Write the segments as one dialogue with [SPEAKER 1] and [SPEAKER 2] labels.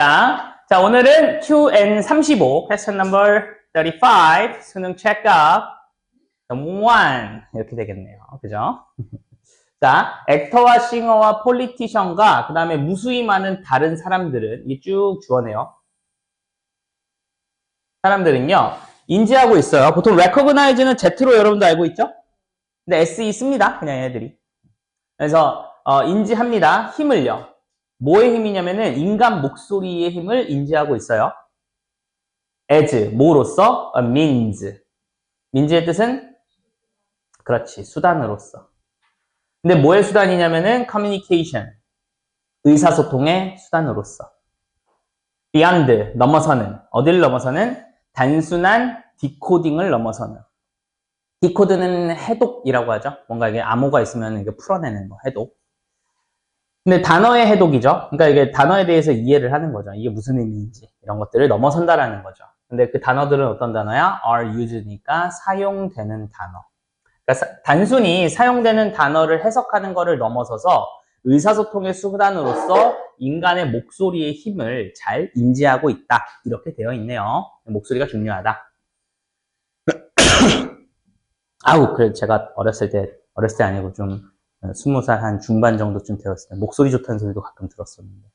[SPEAKER 1] 자, 자, 오늘은 QN35, question number 35, 수능 check-up, number 1. 이렇게 되겠네요. 그죠? 자, 액터와 싱어와 폴리티션과 그 다음에 무수히 많은 다른 사람들은 이게 쭉 주어내요. 사람들은요, 인지하고 있어요. 보통 recognize는 Z로 여러분도 알고 있죠? 근데 SE 씁니다. 그냥 얘들이. 그래서 어, 인지합니다. 힘을요. 뭐의 힘이냐면은 인간 목소리의 힘을 인지하고 있어요. as 뭐로서 a means means의 뜻은 그렇지 수단으로서. 근데 뭐의 수단이냐면은 communication 의사소통의 수단으로서. beyond 넘어서는 어디를 넘어서는 단순한 디코딩을 넘어서는. 디코드는 해독이라고 하죠. 뭔가 이게 암호가 있으면 이게 풀어내는 거 해독. 근데 단어의 해독이죠. 그러니까 이게 단어에 대해서 이해를 하는 거죠. 이게 무슨 의미인지 이런 것들을 넘어선다라는 거죠. 근데 그 단어들은 어떤 단어야? are used니까 사용되는 단어. 그러니까 사- 단순히 사용되는 단어를 해석하는 거를 넘어서서 의사소통의 수단으로서 인간의 목소리의 힘을 잘 인지하고 있다. 이렇게 되어 있네요. 목소리가 중요하다. 아우, 그래 제가 어렸을 때 어렸을 때 아니고 좀 어, 스무 살 한 중반 정도쯤 되었을 때 목소리 좋다는 소리도 가끔 들었었는데.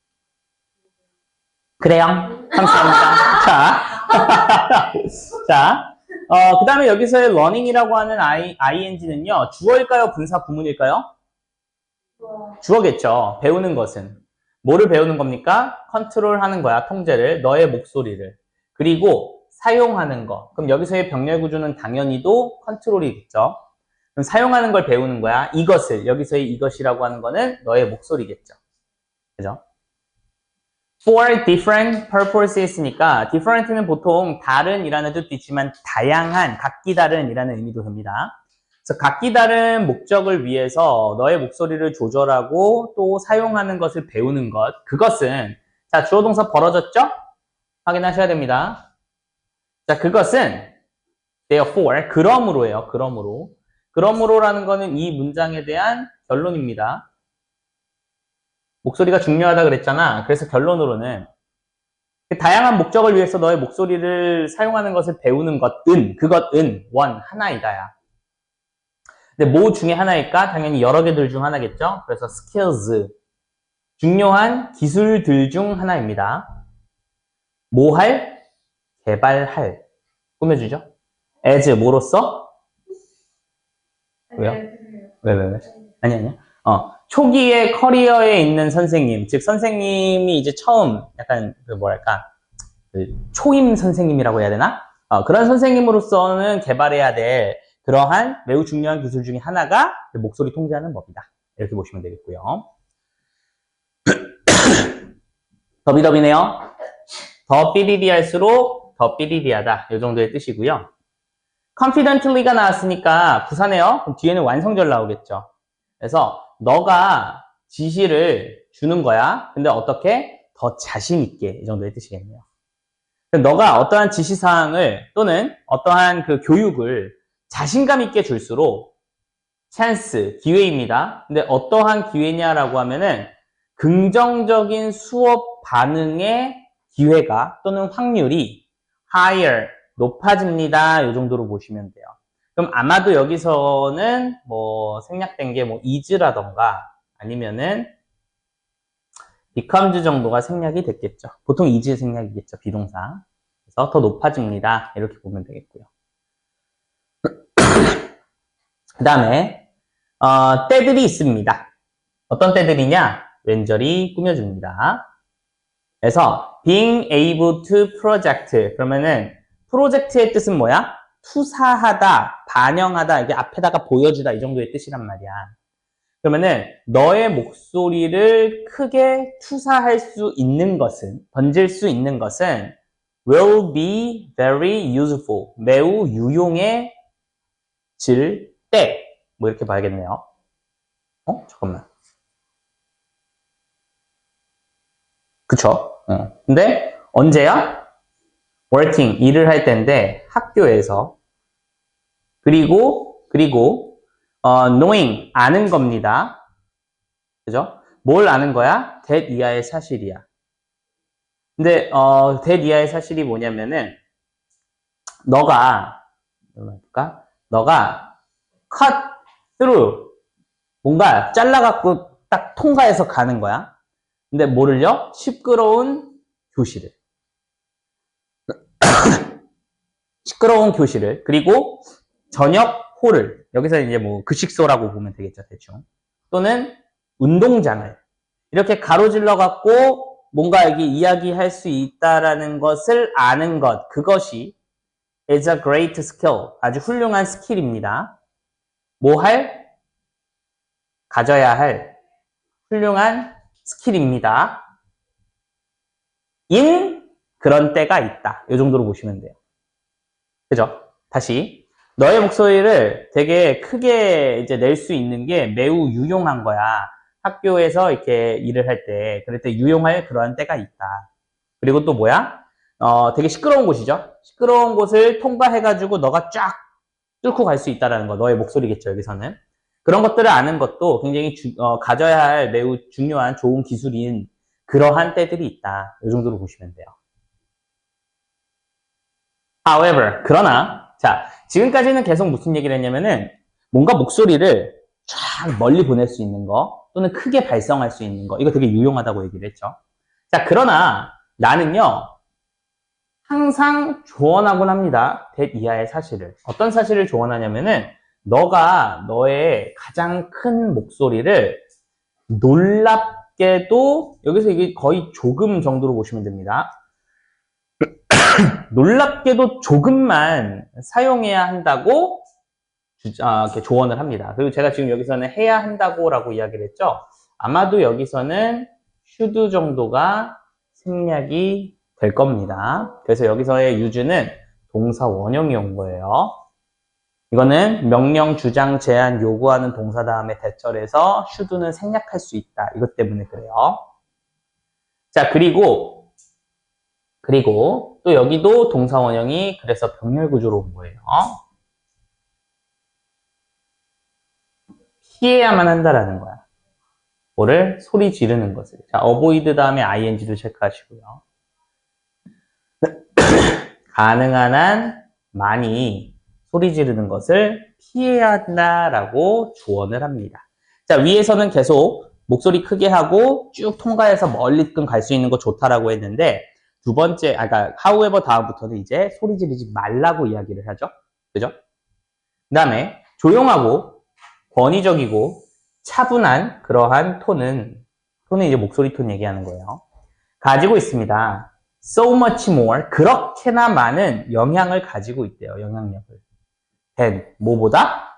[SPEAKER 1] 그래요. 감사합니다. 자, 자, 어, 그 다음에 여기서의 learning이라고 하는 I, ing는요, 주어일까요? 분사 구문일까요? 주어겠죠. 배우는 것은. 뭐를 배우는 겁니까? 컨트롤 하는 거야, 통제를. 너의 목소리를. 그리고 사용하는 거. 그럼 여기서의 병렬 구조는 당연히도 컨트롤이겠죠. 사용하는 걸 배우는 거야. 이것을. 여기서의 이것이라고 하는 거는 너의 목소리겠죠. 그죠? For different purposes니까 different는 보통 다른이라는 뜻도 있지만 다양한, 각기 다른이라는 의미도 됩니다. 그래서 각기 다른 목적을 위해서 너의 목소리를 조절하고 또 사용하는 것을 배우는 것. 그것은 자 주어 동사 벌어졌죠? 확인하셔야 됩니다. 자 그것은 therefore 그러므로예요. 그러므로 그러므로라는 거는 이 문장에 대한 결론입니다. 목소리가 중요하다 그랬잖아. 그래서 결론으로는 그 다양한 목적을 위해서 너의 목소리를 사용하는 것을 배우는 것은 그것은 원 하나이다야. 근데 뭐 중에 하나일까? 당연히 여러 개들 중 하나겠죠. 그래서 skills 중요한 기술들 중 하나입니다. 뭐 할? 개발할. 꾸며주죠. as 뭐로써? 왜요? 왜, 왜, 왜? 아니, 아니야. 어, 초기의 커리어에 있는 선생님, 즉, 선생님이 이제 처음, 약간, 그 뭐랄까, 그 초임 선생님이라고 해야 되나? 어, 그런 선생님으로서는 개발해야 될 그러한 매우 중요한 기술 중에 하나가 목소리 통제하는 법이다. 이렇게 보시면 되겠고요. 더비더비네요. 더 삐리리 할수록 더 삐리리하다. 이 정도의 뜻이고요. Confidently가 나왔으니까 부사네요. 그럼 뒤에는 완성절 나오겠죠. 그래서 너가 지시를 주는 거야. 근데 어떻게? 더 자신 있게 이 정도의 뜻이겠네요. 너가 어떠한 지시사항을 또는 어떠한 그 교육을 자신감 있게 줄수록 찬스, 기회입니다. 근데 어떠한 기회냐라고 하면은 긍정적인 수업 반응의 기회가 또는 확률이 higher, 높아집니다. 이 정도로 보시면 돼요. 그럼 아마도 여기서는 뭐 생략된 게 뭐 is라던가 아니면은 becomes 정도가 생략이 됐겠죠. 보통 is 생략이겠죠. 비동사. 그래서 더 높아집니다. 이렇게 보면 되겠고요. 그 다음에 어, 때들이 있습니다. 어떤 때들이냐? 왼절이 꾸며줍니다. 그래서 being able to project 그러면은 프로젝트의 뜻은 뭐야? 투사하다, 반영하다, 이게 앞에다가 보여주다 이 정도의 뜻이란 말이야. 그러면은 너의 목소리를 크게 투사할 수 있는 것은, 던질 수 있는 것은 will be very useful, 매우 유용해질 때, 뭐 이렇게 봐야겠네요. 어? 잠깐만. 그쵸? 어. 근데 언제야? Working, 일을 할 때인데 학교에서 그리고 그리고 어, knowing, 아는 겁니다. 그죠? 뭘 아는 거야? that 이하의 사실이야. 근데 어, 대니아의 사실이 뭐냐면은 너가 뭐랄까? 너가 cut through 뭔가 잘라갖고 딱 통과해서 가는 거야. 근데 뭐를요? 시끄러운 교실을. 시끄러운 교실을. 그리고 저녁 홀을. 여기서 이제 뭐 급식소라고 보면 되겠죠, 대충. 또는 운동장을. 이렇게 가로질러 갖고 뭔가 여기 이야기할 수 있다라는 것을 아는 것. 그것이 is a great skill. 아주 훌륭한 스킬입니다. 뭐 할? 가져야 할 훌륭한 스킬입니다. 인 그런 때가 있다. 이 정도로 보시면 돼요. 그죠? 다시 너의 목소리를 되게 크게 이제 낼 수 있는 게 매우 유용한 거야. 학교에서 이렇게 일을 할 때, 그럴 때 유용할 그러한 때가 있다. 그리고 또 뭐야? 어, 되게 시끄러운 곳이죠? 시끄러운 곳을 통과해가지고 너가 쫙 뚫고 갈 수 있다라는 거. 너의 목소리겠죠, 여기서는. 그런 것들을 아는 것도 굉장히 주- 어, 가져야 할 매우 중요한 좋은 기술인 그러한 때들이 있다. 이 정도로 보시면 돼요. However, 그러나, 자, 지금까지는 계속 무슨 얘기를 했냐면은, 뭔가 목소리를 쫙 멀리 보낼 수 있는 거, 또는 크게 발성할 수 있는 거, 이거 되게 유용하다고 얘기를 했죠. 자, 그러나, 나는요, 항상 조언하곤 합니다. 대 이하의 사실을. 어떤 사실을 조언하냐면은, 너가 너의 가장 큰 목소리를 놀랍게도, 여기서 이게 거의 조금 정도로 보시면 됩니다. 놀랍게도 조금만 사용해야 한다고 주- 아, 조언을 합니다. 그리고 제가 지금 여기서는 해야 한다고 라고 이야기를 했죠. 아마도 여기서는 should 정도가 생략이 될 겁니다. 그래서 여기서의 use는 동사 원형이 온 거예요. 이거는 명령, 주장, 제안, 요구하는 동사 다음에 대절해서 should는 생략할 수 있다. 이것 때문에 그래요. 자, 그리고 그리고 또 여기도 동사 원형이 그래서 병렬 구조로 온 거예요. 피해야만 한다라는 거야. 뭐를 소리 지르는 것을. 자, avoid 다음에 ing도 체크하시고요. 가능한 한 많이 소리 지르는 것을 피해야 한다라고 조언을 합니다. 자, 위에서는 계속 목소리 크게 하고 쭉 통과해서 멀리끔 갈 수 있는 거 좋다라고 했는데 두 번째, 아까 그러니까 however 다음부터는 이제 소리 지르지 말라고 이야기를 하죠. 그죠? 그 다음에 조용하고 권위적이고 차분한 그러한 톤은 톤은 이제 목소리 톤 얘기하는 거예요. 가지고 있습니다. so much more 그렇게나 많은 영향을 가지고 있대요. 영향력을. than 뭐보다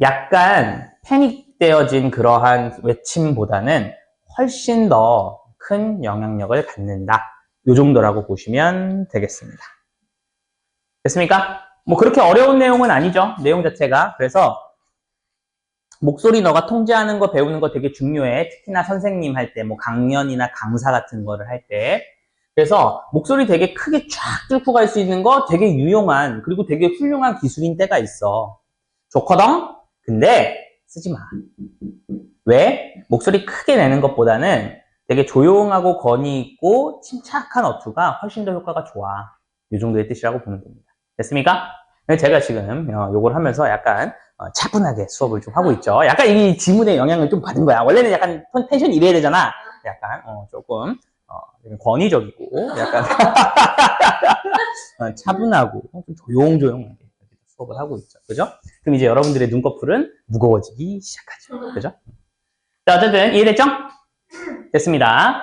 [SPEAKER 1] 약간 패닉되어진 그러한 외침보다는 훨씬 더 큰 영향력을 갖는다. 요 정도라고 보시면 되겠습니다. 됐습니까? 뭐 그렇게 어려운 내용은 아니죠. 내용 자체가. 그래서 목소리 너가 통제하는 거 배우는 거 되게 중요해. 특히나 선생님 할 때, 뭐 강연이나 강사 같은 거를 할 때. 그래서 목소리 되게 크게 쫙 뚫고 갈 수 있는 거 되게 유용한, 그리고 되게 훌륭한 기술인 때가 있어. 좋거든? 근데 쓰지 마. 왜? 목소리 크게 내는 것보다는 되게 조용하고 권위 있고 침착한 어투가 훨씬 더 효과가 좋아. 이 정도의 뜻이라고 보면 됩니다. 됐습니까? 네, 제가 지금 어, 요걸 하면서 약간 어, 차분하게 수업을 좀 하고 있죠. 약간 이 지문의 영향을 좀 받은 거야. 원래는 약간 톤- 텐션이 이래야 되잖아. 약간 어, 조금 어, 좀 권위적이고 약간 어, 차분하고 좀 조용조용하게 수업을 하고 있죠. 그죠? 그럼 이제 여러분들의 눈꺼풀은 무거워지기 시작하죠. 그죠? 자, 어쨌든 이해됐죠? 됐습니다.